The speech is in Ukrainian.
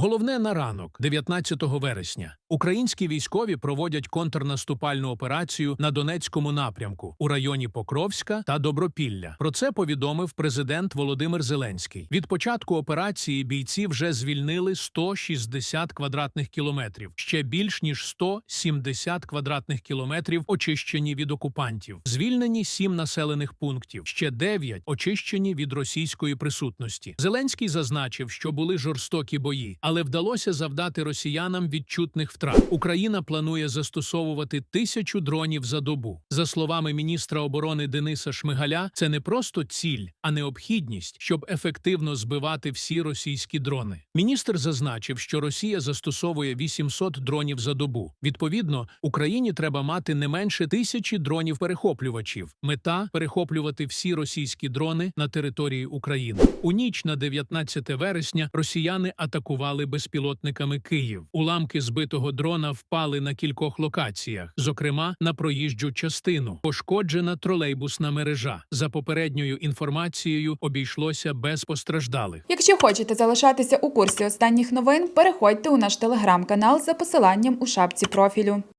Головне на ранок, 19 вересня. Українські військові проводять контрнаступальну операцію на Донецькому напрямку у районі Покровська та Добропілля. Про це повідомив президент Володимир Зеленський. Від початку операції бійці вже звільнили 160 квадратних кілометрів. Ще більш ніж 170 квадратних кілометрів очищені від окупантів. Звільнені сім населених пунктів. Ще дев'ять очищені від російської присутності. Зеленський зазначив, що були жорстокі бої, але вдалося завдати росіянам відчутних втрат. Україна планує застосовувати тисячу дронів за добу. За словами міністра оборони Дениса Шмигаля, це не просто ціль, а необхідність, щоб ефективно збивати всі російські дрони. Міністр зазначив, що Росія застосовує 800 дронів за добу. Відповідно, Україні треба мати не менше тисячі дронів-перехоплювачів. Мета перехоплювати всі російські дрони на території України. У ніч на 19 вересня росіяни атакували безпілотниками Київ. Уламки збитого дрона впали на кількох локаціях, зокрема на проїжджу частину. Пошкоджена тролейбусна мережа. За попередньою інформацією, обійшлося без постраждалих. Якщо хочете залишатися у курсі останніх новин, переходьте у наш телеграм-канал за посиланням у шапці профілю.